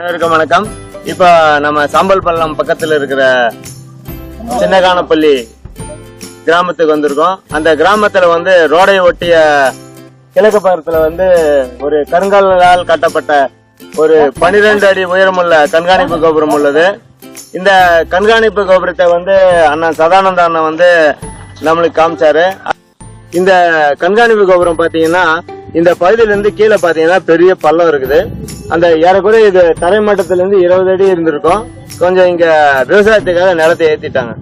அனைவருக்கும் வணக்கம். இப்ப நம்ம சாம்பல் பள்ளம் பக்கத்துல இருக்கிற சின்னகானப்பள்ளி கிராமத்துக்கு வந்திருக்கோம். அந்த கிராமத்துல வந்து ரோடை ஒட்டிய கிழக்கு பக்கத்துல வந்து ஒரு கருங்கல்லால் கட்டப்பட்ட ஒரு 12 அடி உயரமுள்ள கண்காணிப்பு கோபுரம் உள்ளது. இந்த கண்காணிப்பு கோபுரத்தை வந்து அண்ணன் சதானந்த அண்ணன் வந்து நம்மளுக்கு காமிச்சாரு. இந்த கண்காணிப்பு கோபுரம் பாத்தீங்கன்னா இந்த பகுதியில இருந்து கீழே பாத்தீங்கன்னா பெரிய பள்ளம் இருக்குது. அந்த ஏறக்குறைய இது தரைமட்டத்திலிருந்து இருபது அடி இருந்திருக்கும். கொஞ்சம் இங்க விவசாயத்துக்காக நிலத்தை ஏத்திட்டாங்க.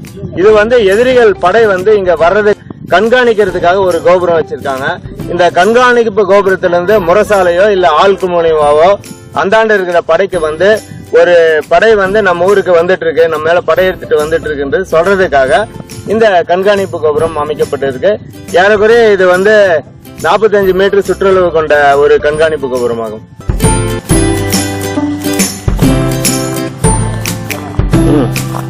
இது வந்து எதிரிகள் படை வந்து இங்க வர்றது கண்காணிக்கிறதுக்காக ஒரு கோபுரம் வச்சிருக்காங்க. இந்த கண்காணிப்பு கோபுரத்துலேருந்து முரசாலையோ இல்ல ஆள்கு மூலியமாவோ அந்தாண்டு இருக்கிற படைக்கு வந்து ஒரு படை வந்து நம்ம ஊருக்கு வந்துட்டு இருக்கு. நம்ம மேல படை எடுத்துட்டு வந்துட்டு இருக்குன்றது சொல்றதுக்காக இந்த கண்காணிப்பு கோபுரம் அமைக்கப்பட்டிருக்கு. ஏறக்குறைய இது வந்து நாற்பத்தஞ்சு மீட்டர் சுற்றளவு கொண்ட ஒரு கண்காணிப்பு கோபுரமாகும். ஆகும்